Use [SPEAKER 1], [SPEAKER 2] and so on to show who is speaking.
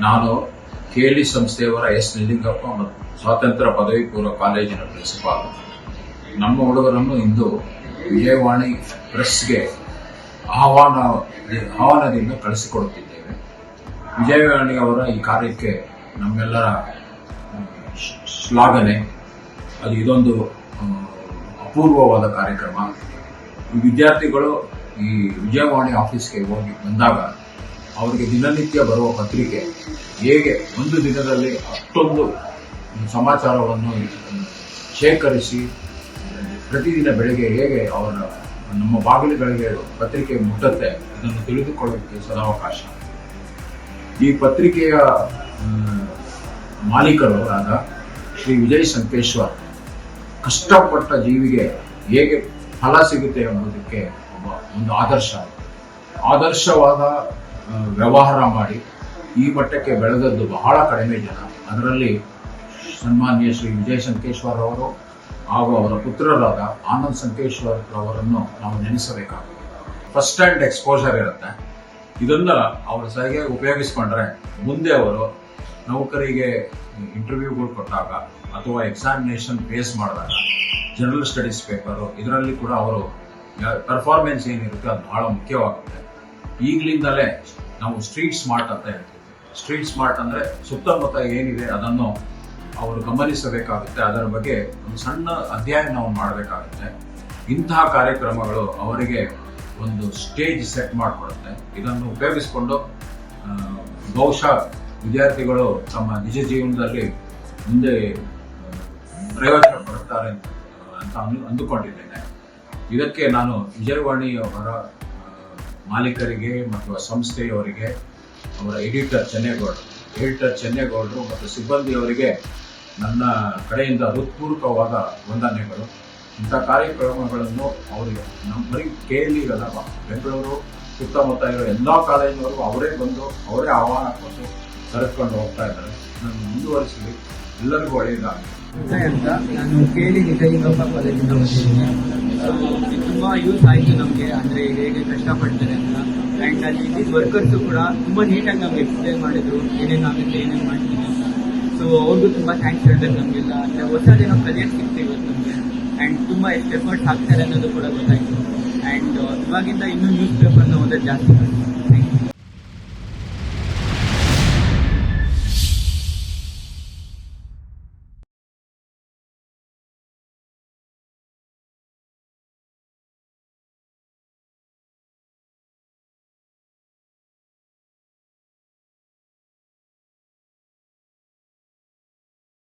[SPEAKER 1] ನಾನು Cayley ಸಂಸ್ಥೆಯವರ S. ನಿಲಿಂಗಪ್ಪ ಮತ್ತು ಸ್ವಾತಂತ್ರ್ಯ ಪದವಿ ಪೂರ್ವ ಕಾಲೇಜಿನ ಪ್ರಿನ್ಸಿಪಾಲ್. ನಮ್ಮ ಹುಡುಗರನ್ನು ಇಂದು ವಿಜಯವಾಣಿ ಪ್ರೆಸ್ಗೆ ಆಹ್ವಾನ, ಆಹ್ವಾನದಿಂದ ಕಳಿಸಿಕೊಡುತ್ತಿದ್ದೇವೆ. ವಿಜಯವಾಣಿ ಅವರ ಈ ಕಾರ್ಯಕ್ಕೆ ನಮ್ಮೆಲ್ಲರ ಶ್ಲಾಘನೆ. ಅದು ಇದೊಂದು ಅಪೂರ್ವವಾದ ಕಾರ್ಯಕ್ರಮ. ವಿದ್ಯಾರ್ಥಿಗಳು ಈ ವಿಜಯವಾಣಿ ಆಫೀಸ್ಗೆ ಹೋಗಿ ಬಂದಾಗ ಅವರಿಗೆ ದಿನನಿತ್ಯ ಬರುವ ಪತ್ರಿಕೆ ಹೇಗೆ ಒಂದು ದಿನದಲ್ಲಿ ಅಷ್ಟೊಂದು ಸಮಾಚಾರವನ್ನು ಶೇಖರಿಸಿ, ಪ್ರತಿದಿನ ಬೆಳಗ್ಗೆ ಹೇಗೆ ಅವರ ನಮ್ಮ ಬಾಗಿಲುಗಳಿಗೆ ಪತ್ರಿಕೆ ಮುಟ್ಟುತ್ತೆ, ಇದನ್ನು ತಿಳಿದುಕೊಳ್ಳೋಕ್ಕೆ ಸದಾವಕಾಶ ಈ ಪತ್ರಿಕೆಯ ಮಾಲೀಕರು ಆದ ಶ್ರೀ ವಿಜಯ್ ಸಂಕೇಶ್ವರ್ ಕಷ್ಟಪಟ್ಟ ಜೀವಿಗೆ ಹೇಗೆ ಫಲ ಸಿಗುತ್ತೆ ಎಂಬುದಕ್ಕೆ ಒಬ್ಬ ಒಂದು ಆದರ್ಶ. ಆದರ್ಶವಾದ ವ್ಯವಹಾರ ಮಾಡಿ ಈ ಮಟ್ಟಕ್ಕೆ ಬೆಳೆದದ್ದು ಬಹಳ ಕಡಿಮೆ ಜನ. ಅದರಲ್ಲಿ ಸನ್ಮಾನ್ಯ ಶ್ರೀ ವಿಜಯ ಸಂಕೇಶ್ವರ್ ಅವರು ಹಾಗೂ ಅವರ ಪುತ್ರರಾದ ಆನಂದ್ ಸಂಕೇಶ್ವರ್ ಅವರನ್ನು ನಾವು ನೆನೆಸಬೇಕಾಗುತ್ತೆ. ಫಸ್ಟ್ ಹ್ಯಾಂಡ್ ಎಕ್ಸ್ಪೋಜರ್ ಇರುತ್ತೆ. ಇದನ್ನ ಅವರು ಸರಿಯಾಗಿ ಉಪಯೋಗಿಸ್ಕೊಂಡ್ರೆ ಮುಂದೆ ಅವರು ನೌಕರಿಗೆ ಇಂಟರ್ವ್ಯೂಗಳು ಕೊಟ್ಟಾಗ ಅಥವಾ ಎಕ್ಸಾಮಿನೇಷನ್ ಫೇಸ್ ಮಾಡಿದಾಗ ಜನರಲ್ ಸ್ಟಡೀಸ್ ಪೇಪರು ಇದರಲ್ಲಿ ಕೂಡ ಅವರು ಪರ್ಫಾರ್ಮೆನ್ಸ್ ಏನಿರುತ್ತೆ ಅದು ಬಹಳ ಮುಖ್ಯವಾಗುತ್ತೆ. ಈಗಲಿಂದಲೇ ನಾವು ಸ್ಟ್ರೀಟ್ ಸ್ಮಾರ್ಟ್ ಅಂತ ಹೇಳ್ತೀವಿ. ಸ್ಟ್ರೀಟ್ ಸ್ಮಾರ್ಟ್ ಅಂದರೆ ಸುತ್ತಮುತ್ತ ಏನಿದೆ ಅದನ್ನು ಅವರು ಗಮನಿಸಬೇಕಾಗುತ್ತೆ. ಅದರ ಬಗ್ಗೆ ಒಂದು ಸಣ್ಣ ಅಧ್ಯಯನವನ್ನು ಮಾಡಬೇಕಾಗುತ್ತೆ. ಇಂತಹ ಕಾರ್ಯಕ್ರಮಗಳು ಅವರಿಗೆ ಒಂದು ಸ್ಟೇಜ್ ಸೆಟ್ ಮಾಡಿಕೊಡುತ್ತೆ. ಇದನ್ನು ಉಪಯೋಗಿಸಿಕೊಂಡು ಬಹುಶಃ ವಿದ್ಯಾರ್ಥಿಗಳು ತಮ್ಮ ನಿಜ ಜೀವನದಲ್ಲಿ ಮುಂದೆ ಪ್ರಯೋಜನ ಪಡುತ್ತಾರೆ ಅಂತ ಅಂತ ಅಂದು ಅಂದುಕೊಂಡಿದ್ದೇನೆ. ಇದಕ್ಕೆ ನಾನು ವಿಜಯವಾಣಿ ಅವರ ಆ, ಮಾಲೀಕರಿಗೆ ಮತ್ತು ಆ ಸಂಸ್ಥೆಯವರಿಗೆ, ಅವರ ಎಡಿಟರ್ ಚೆನ್ನೇಗೌಡರು ಎಡಿಟರ್ ಚೆನ್ನೇಗೌಡರು ಮತ್ತು ಸಿಬ್ಬಂದಿಯವರಿಗೆ ನನ್ನ ಕಡೆಯಿಂದ ಹೃತ್ಪೂರ್ವಕವಾದ ವಂದನೆಗಳು. ಇಂಥ ಕಾರ್ಯಕ್ರಮಗಳನ್ನು ಅವರಿಗೆ ನಮ್ಮ ಬರೀ ಕೇಳಿಗಲ್ಲ ಬೆಂಗಳೂರು ಸುತ್ತಮುತ್ತ ಇರೋ ಎಲ್ಲ ಕಾಲೇಜಿನವರು ಅವರೇ ಬಂದು, ಅವರೇ ಆಹ್ವಾನ ಕೊಟ್ಟು ಕರೆದುಕೊಂಡು ಹೋಗ್ತಾ ಇದ್ದಾರೆ. ನಾನು ಮುಂದುವರಿಸಲಿ. ಎಲ್ಲರಿಗೂ ಒಳ್ಳೆಯದಾಗಲಿ.
[SPEAKER 2] ಅಂತ ನಾನು ಕೇಳಿ ನಿಜಲಿಂಗಪ್ಪ ಕಾಲೇಜಿನ ಇದು ತುಂಬಾ ಯೂಸ್ ಆಯಿತು ನಮಗೆ. ಅಂದರೆ ಹೇಗೆ ಕಷ್ಟಪಡ್ತಾರೆ ಅಂತ. ಆ್ಯಂಡ್ ಅಲ್ಲಿ ಇದ್ದಿದ್ದ ವರ್ಕರ್ಸು ಕೂಡ ತುಂಬ ನೀಟಾಗಿ ನಮ್ಗೆ ಎಕ್ಸ್ಪ್ಲೇನ್ ಮಾಡಿದ್ರು. ಏನೇನಾಗುತ್ತೆ ಏನೇನು ಮಾಡ್ತೀನಿ ಅಂತ. ಸೊ ಅವ್ರಿಗೂ ತುಂಬಾ ಥ್ಯಾಂಕ್ಸ್ ಹೇಳ್ಬೇಕು ನಮಗೆಲ್ಲ. ಅಂದರೆ ಹೊಸದೇನೋ ಕಲಿಯಕ್ಕೆ ಸಿಗ್ತೀವಿ ಇವತ್ತು ನಮಗೆ. ಆ್ಯಂಡ್ ತುಂಬ ಎಷ್ಟು ಹಾಕ್ತಾರೆ ಅನ್ನೋದು ಕೂಡ ಗೊತ್ತಾಯಿತು. ಅಂಡ್ ಇವಾಗಿಂದ ಇನ್ನೂ ನ್ಯೂಸ್ ಪೇಪರ್ನ ಓದೋದು ಜಾಸ್ತಿ. ಮಾಡ್ತೀನಿ